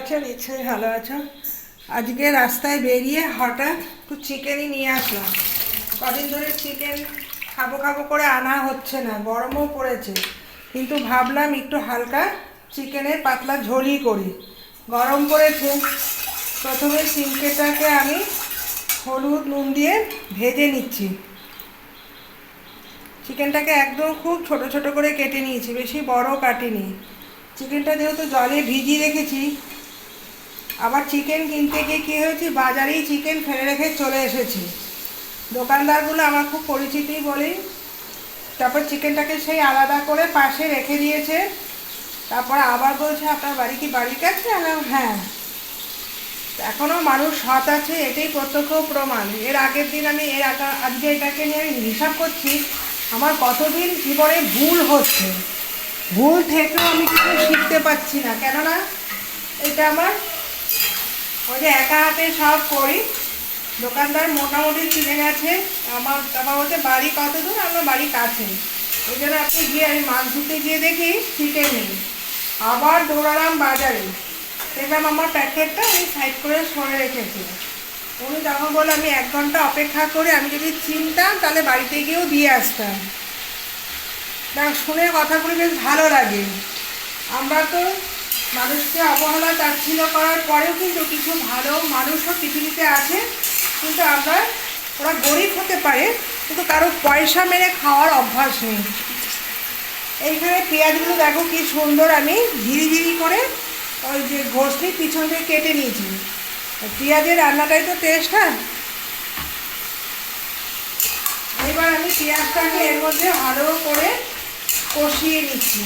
আছো? নিশ্চয়ই ভালো আছো। আজকে রাস্তায় বেরিয়ে হঠাৎ একটু চিকেনই নিয়ে আসলাম। কদিন ধরে চিকেন খাব খাব করে আনা হচ্ছে না, গরমও পড়েছে। কিন্তু ভাবলাম একটু হালকা চিকেনের পাতলা ঝোলই করি। গরম পড়েছে। প্রথমে সিমকেটাকে আমি হলুদ, নুন দিয়ে ভেজে নিচ্ছি। চিকেনটাকে একদম খুব ছোট ছোট করে কেটে নিয়েছি, বেশি বড় কাটিনি। চিকেনটা যেহেতু জলে ভিজিয়ে রেখেছি আবার চিকেন কিনতে গিয়ে কী হয়েছে? বাজারেই চিকেন ফেলে রেখে চলে এসেছি। দোকানদারগুলো আমার খুব পরিচিতি বলেই তারপর চিকেনটাকে সেই আলাদা করে পাশে রেখে দিয়েছে। তারপর আবার বলছে আপনার বাড়ি কি বাড়ির কাছে? বললাম, হ্যাঁ। এখনও মানুষ সৎ আছে এটাই প্রত্যক্ষ প্রমাণ। এর আগের দিন আমি এর আজকে এটাকে নিয়ে আমি হিসাব করছি আমার কতদিন জীবনে ভুল হচ্ছে। ভুল থেকেও আমি কিছু শিখতে পারছি না। কেননা এটা আমার ওই যে একা হাতে সব করি। দোকানদার মোটামুটি চিনে গেছে। আমার তারপর বলছে, বাড়ি কত দূর? আমার বাড়ি কাছে। ওই জন্য আপনি গিয়ে, আমি মাছ ধুতে গিয়ে দেখি চিকেন নেই। আবার দৌড়ালাম বাজারে। দেখলাম আমার প্যাকেটটা আমি সাইড করে সরে রেখেছি। উনি তখন বলে আমি এক ঘণ্টা অপেক্ষা করে আমি যদি চিনতাম, তাহলে বাড়িতে গিয়েও দিয়ে আসতাম। না, শুনে কথাগুলো বেশ ভালো লাগে। আমরা তো মানুষকে অবহেলা তাচ্ছিল্য করার পরেও কিন্তু কিছু ভালো মানুষও পৃথিবীতে আছে। কিন্তু আমরা, ওরা গরিব হতে পারে, কিন্তু কারও পয়সা মেরে খাওয়ার অভ্যাস নেই। এইখানে পেঁয়াজগুলো দেখো কি সুন্দর, আমি ঝিরি ঝিরি করে ওই যে ঘষনি পিছন দিয়ে কেটে নিয়েছি। পেঁয়াজের রান্নাটাই তো টেস্ট হ্যাঁ? এবার আমি পেঁয়াজটাকে এর মধ্যে ভালো করে কষিয়ে নিচ্ছি।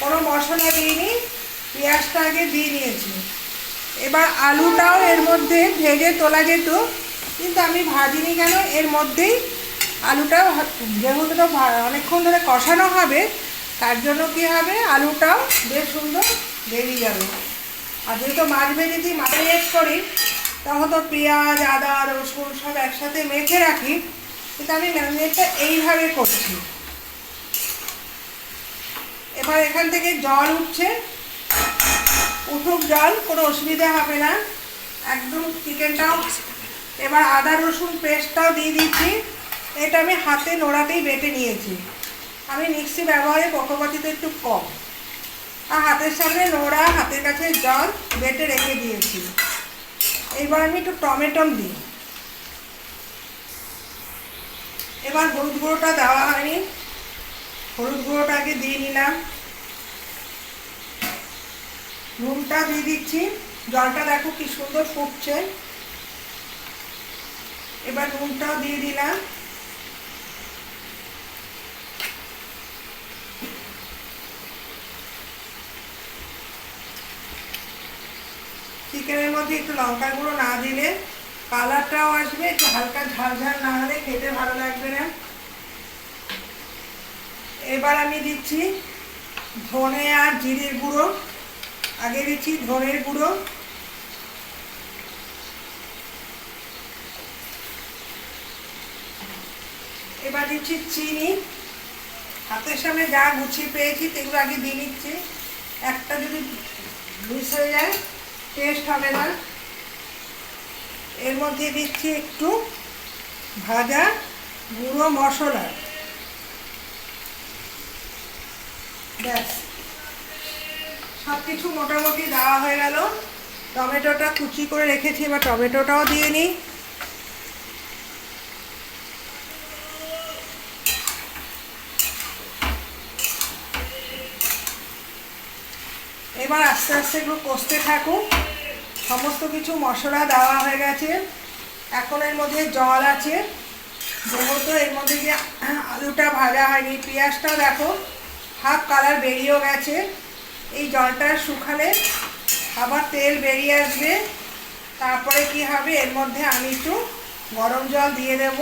কোনো মশলা দিইনি, পেঁয়াজটা আগে দিয়ে নিয়েছি। এবার আলুটাও এর মধ্যে ভেজে তোলা যেত, কিন্তু আমি ভাজিনি কেন, এর মধ্যেই আলুটাও যেহেতু তো অনেকক্ষণ ধরে কষানো হবে, তার জন্য কী হবে, আলুটাও বেশ সুন্দর বেরিয়ে যাবে। আর যেহেতু মাছ ভেজেছি ম্যারিনেট করি, তখন তো পেঁয়াজ, আদা, রসুন সব একসাথে মেখে রাখি, কিন্তু আমি ম্যারিনেটটা এইভাবে করছি। এবার এখান থেকে জল উঠছে। উঠুক জল, কোনো অসুবিধা হবে না। একদম চিকেনটাও এবার আদা, রসুন পেস্টটাও দিয়ে দিচ্ছি। এটা আমি হাতে নোড়াতেই বেটে নিয়েছি। আমি মিক্সি ব্যবহারে পক্ষপাতিতে একটু কম। আর হাতের সামনে নোড়া, হাতের কাছে জল বেটে রেখে দিয়েছি। এবার আমি একটু টমেটো দিই এবার হলুদ গুঁড়োটা দেওয়া হয়নি। হলুদ গুঁড়োটা আগে দিয়ে নিলাম। নুনটা দিয়ে দিচ্ছি। জলটা দেখো কি সুন্দর ফুটছে। এবার নুনটাও দিয়ে দিলাম। চিকেনের মধ্যে একটু লঙ্কা গুঁড়ো না দিলে কালারটাও আসবে, একটু হালকা ঝাল না হলে খেতে ভালো লাগবে না। এবার আমি দিচ্ছি ধনে আর জিরের গুঁড়ো। আগে দিচ্ছি, ধনের গুঁড়ো। এবার দিচ্ছি চিনি। হাতের সামনে যা গুছিয়ে পেয়েছি, সেগুলো আগে দিয়ে নিচ্ছি। একটা যদি মিস হয়ে যায় টেস্ট হবে না। এর মধ্যে দিচ্ছি একটু ভাজা গুঁড়ো মশলা। ব্যাস। সব কিছু মোটামুটি দেওয়া হয়ে গেল। টমেটোটা কুচি করে রেখেছি, এবার টমেটোটাও দিয়ে নিই। এবার আস্তে আস্তে একটু কষতে থাকুক সমস্ত কিছু মশলা দেওয়া হয়ে গেছে। এখন এর মধ্যে জল আছে। যেহেতু এর মধ্যে যে আলুটা ভাজা হয়নি পেঁয়াজটা দেখো, হাফ কালার বেরিয়েও গেছে। এই জলটা শুকালে আবার তেল বেরিয়ে আসবে। তারপরে কি হবে? এর মধ্যে আমি একটু গরম জল দিয়ে দেব।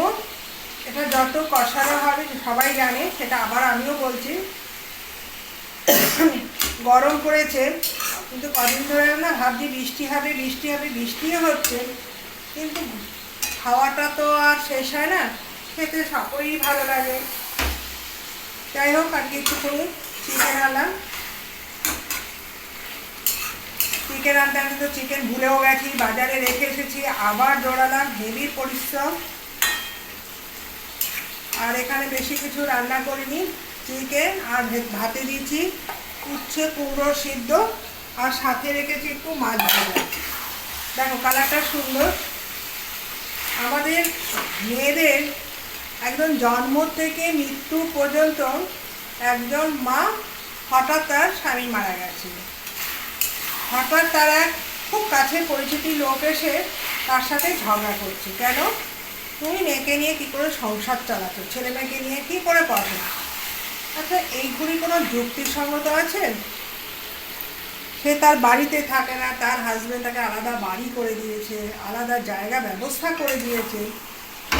এটা যত কষানো হবে, সবাই জানে, সেটা আবার আমিও বলছি। গরম পড়েছে, কিন্তু কদিন ধরে না ভাবছি বৃষ্টি হবে বৃষ্টি হবে, বৃষ্টিও হচ্ছে। কিন্তু খাওয়াটা তো আর শেষ হয় না, খেতে সকলেই ভালো লাগে। যাই হোক আজকে একটুখানি চিকেন আনলাম চিকেন আনতে আমি তো চিকেন ভুলেও গেছি, বাজারে রেখে এসেছি, আবার দৌড়ালাম হেভি পরিশ্রম। আর এখানে বেশি কিছু রান্না করিনি, চিকেন আর ভাতে দিয়েছি উচ্ছে, কুমড়ো সিদ্ধ, আর সাথে রেখেছি একটু মাছ ভাজা। দেখো, কালারটা সুন্দর। আমাদের মেয়েদের একদম জন্ম থেকে মৃত্যু পর্যন্ত একজন মা হঠাৎ তার স্বামী মারা গেছে। হঠাৎ তার এক খুব কাছের পরিচিতি লোক এসে তার সাথে ঝগড়া করছে। কেন? তুমি মেয়েকে নিয়ে কী করে সংসার চালাচ্ছ? ছেলে মেয়েকে নিয়ে কী করে পড়াশোনা? আচ্ছা এইগুলি কোনো যুক্তিসঙ্গত আছে? সে তার বাড়িতে থাকে না, তার হাজবেন্ড তাকে আলাদা বাড়ি করে দিয়েছে, আলাদা জায়গা ব্যবস্থা করে দিয়েছে।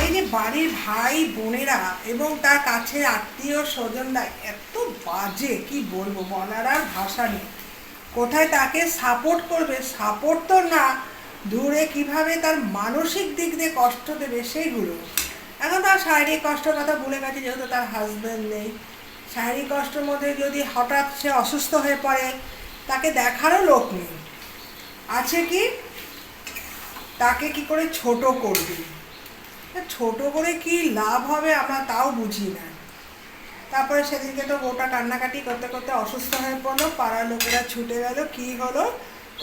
এই যে বাড়ির ভাই বোনেরা এবং তার কাছে আত্মীয় স্বজনরা এত বাজে, কি বলব? বলার আর ভাষা নেই। কোথায় তাকে সাপোর্ট করবে? সাপোর্ট তো না, দূরে কীভাবে তার মানসিক দিক দিয়ে কষ্ট দেবে সেইগুলো। এখন তার শারীরিক কষ্টের কথা ভুলে গেছে, যেহেতু তার হাজব্যান্ড নেই। শারীরিক কষ্টের মধ্যে যদি হঠাৎ সে অসুস্থ হয়ে পড়ে, তাকে দেখারও লোক নেই। আছে কি? তাকে কি করে ছোট করবে? ছোট করে কি লাভ হবে আমরা তাও বুঝি না। তারপরে সেদিনকে তো বউটা কান্নাকাটি করতে করতে অসুস্থ হয়ে পড়ল, পাড়ার লোকেরা ছুটে গেল, কি হলো?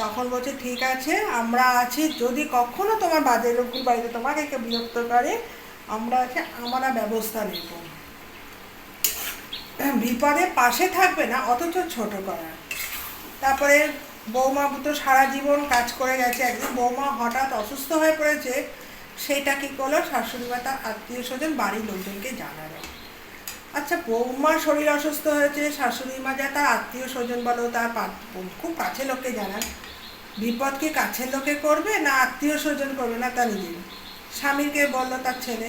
তখন বলছে, ঠিক আছে, আমরা আছি। যদি কখনো তোমার বাজে লোকগুলো বাড়িতে তোমাকে কেউ বিরক্ত করে, আমরা আছে, আমরা ব্যবস্থা নেব। বিপদে পাশে থাকবে না, অথচ ছোট করা। তারপরে বৌমা তো সারা জীবন কাজ করে গেছে একদিন। বৌমা হঠাৎ অসুস্থ হয়ে পড়েছে, সেটা কি করল? শাশুড়ি বা তার আত্মীয় স্বজন, বাড়ির লোকজনকে জানালো। আচ্ছা বৌমার শরীর অসুস্থ হয়েছে, শাশুড়ি মা যা, তার আত্মীয় স্বজন বলো, তার খুব কাছের লোককে জানান। বিপদ কি কাছের লোকে করবে, না আত্মীয় স্বজন করবে? না, তা নিজের। স্বামীকে বলল, তার ছেলে,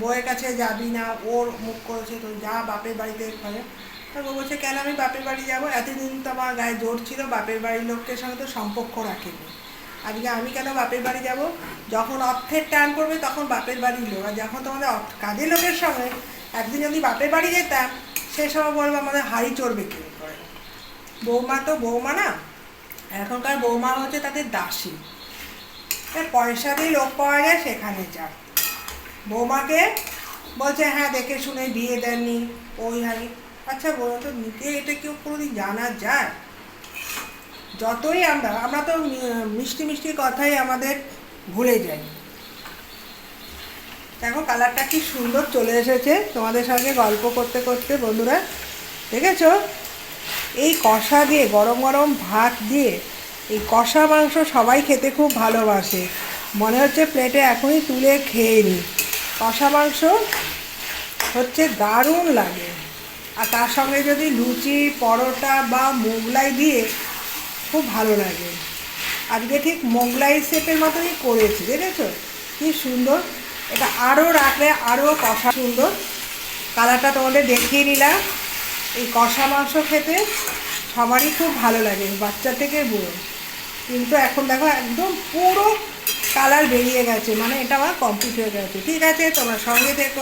বউয়ের কাছে যাবি না, ওর মুখ করেছে তো যা, বাপের বাড়িতে করে তা বউ বলছে, কেন আমি বাপের বাড়ি যাব? এতদিন তো আমার গায়ে জোর ছিল, বাপের বাড়ির লোকের সঙ্গে তো সম্পর্ক রাখেনি। আজকে আমি কেন বাপের বাড়ি যাব? যখন অর্থের টান করবে তখন বাপের বাড়ির লোক। আর যখন তোমাদের কাজের লোকের সঙ্গে একদিন যদি বাপের বাড়ি যেতাম, সে সময় বলব আমাদের হাড়ি চড়বে কি করে। বৌমা তো বৌমা না, এখনকার বৌমা হচ্ছে তাদের দাসী। পয়সা দিয়ে লোক পাওয়া যায় সেখানে যা। বৌমাকে বলছে হ্যাঁ দেখে শুনে বিয়ে দেননি, ওই হাই আচ্ছা বলুন তো, নিতে এটা কেউ কোনোদিন জানা যায়? যতই আমরা আমরা তো মিষ্টি মিষ্টি কথাই আমাদের ভুলে যাই। দেখো কালারটা কি সুন্দর চলে এসেছে। তোমাদের সঙ্গে গল্প করতে করতে বন্ধুরা, দেখেছ? এই কষা দিয়ে, গরম গরম ভাত দিয়ে, এই কষা মাংস সবাই খেতে খুব ভালোবাসে। মনে হচ্ছে প্লেটে এখনই তুলে খেয়ে নিই কষা মাংস হচ্ছে দারুণ লাগে। আর তার সঙ্গে যদি লুচি, পরোটা বা মোগলাই দিয়ে খুব ভালো লাগে। আজকে ঠিক মোগলাই শেপের মতনই করেছি, দেখেছ? কি সুন্দর এটা আরও রাখলে আরও কষা সুন্দর। কালারটা তোমাদের দেখিয়ে নিলাম। এই কষা মাংস খেতে সবারই খুব ভালো লাগে, বাচ্চা থেকে বুড়ো। কিন্তু এখন দেখো একদম পুরো কালার বেরিয়ে গেছে মানে এটা আমার কমপ্লিট হয়ে গেছে। ঠিক আছে, তোমার সঙ্গে দেখো